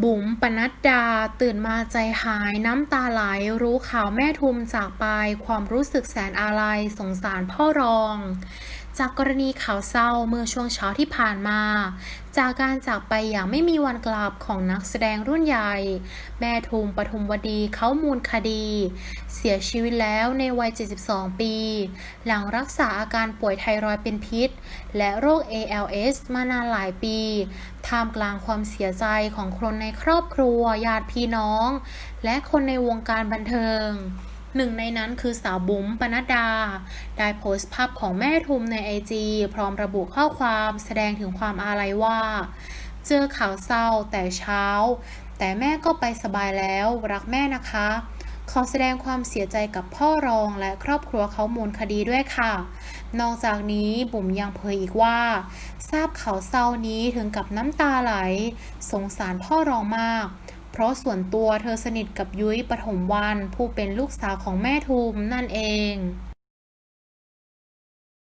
บุ๋มปนัดดา ตื่นมาใจหายน้ำตาไหล รู้ข่าวแม่ทุมจากไป ความรู้สึกแสนอาลัยสงสารพ่อรอง จากกรณีข่าวเศร้าเมื่อช่วงเช้าที่ผ่านมา จากการจากไปอย่างไม่มีวันกลับของนักแสดงรุ่นใหญ่ แม่ทุมปทุมวดีเขามูลคดี เสียชีวิตแล้วในวัย 72 ปี หลังรักษาอาการป่วยไทรอยด์เป็นพิษ และโรค ALS มานานหลายปี ท่ามกลางความเสียใจของคนในครอบครัวญาติพี่น้อง และคนในวงการบันเทิงหนึ่งในนั้นคือสาวบุ๋มปนัดดา ได้โพสต์ภาพของแม่ทุมในไอจีพร้อมระบุข้อความแสดงถึงความอาลัยว่า เจอข่าวเศร้าแต่เช้า แต่แม่ก็ไปสบายแล้วรักแม่นะคะ ขอแสดงความเสียใจกับพ่อรองและครอบครัวเขามูลคดีด้วยค่ะ นอกจากนี้บุ๋มยังเผยอีกว่า ทราบข่าวเศร้านี้ถึงกับน้ำตาไหล สงสารพ่อรองมาก เพราะส่วนตัวเธอสนิทกับยุ้ยปฐมวันผู้เป็นลูกสาวของแม่ทุมนั่นเอง